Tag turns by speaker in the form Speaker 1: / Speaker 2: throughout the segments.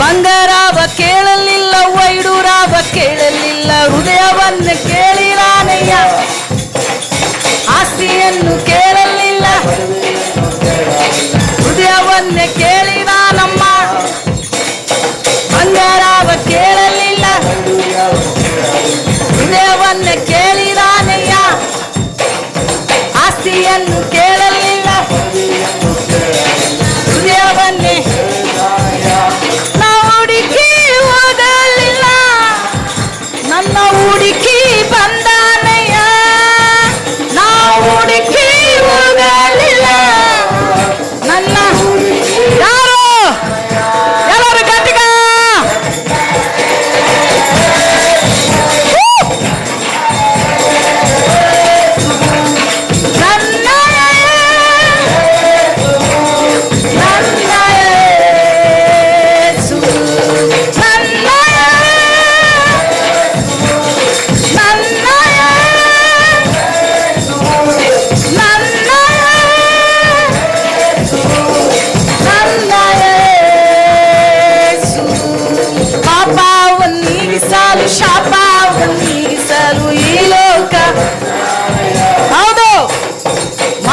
Speaker 1: ಬಂಗಾರವ ಕೇಳಲಿಲ್ಲ ವೈಡೂರಾವ ಕೇಳಲಿಲ್ಲ ಹೃದಯವನ್ನು ಕೇಳಿರಾನಯ್ಯ. ಆಸ್ತಿಯನ್ನು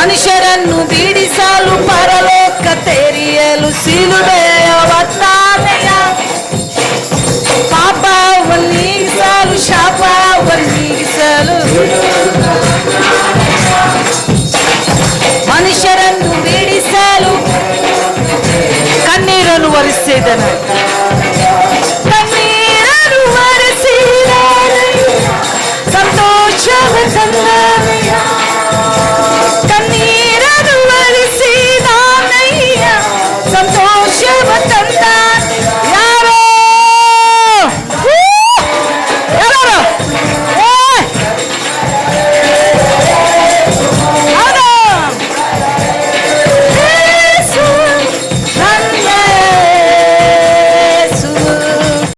Speaker 1: ಮನುಷ್ಯರನ್ನು ಬಿಡಿಸಲು ಪರಲೋಕ ತೆರೆಯಲು ಸಿಲುಬೆಯ ಒತ್ತಾದೆಯ ಪಾಪವನ್ನೀಗಿಸಲು ಶಾಪವನ್ನೀಗಿಸಲು ಮನುಷ್ಯರನ್ನು ಬಿಡಿಸಲು ಕಣ್ಣೀರನ್ನು ಒರೆಸಿದನು ಕಣ್ಣೀರನ್ನು ಒರೆಸಿದ ಸಂತೋಷವ ತಂದ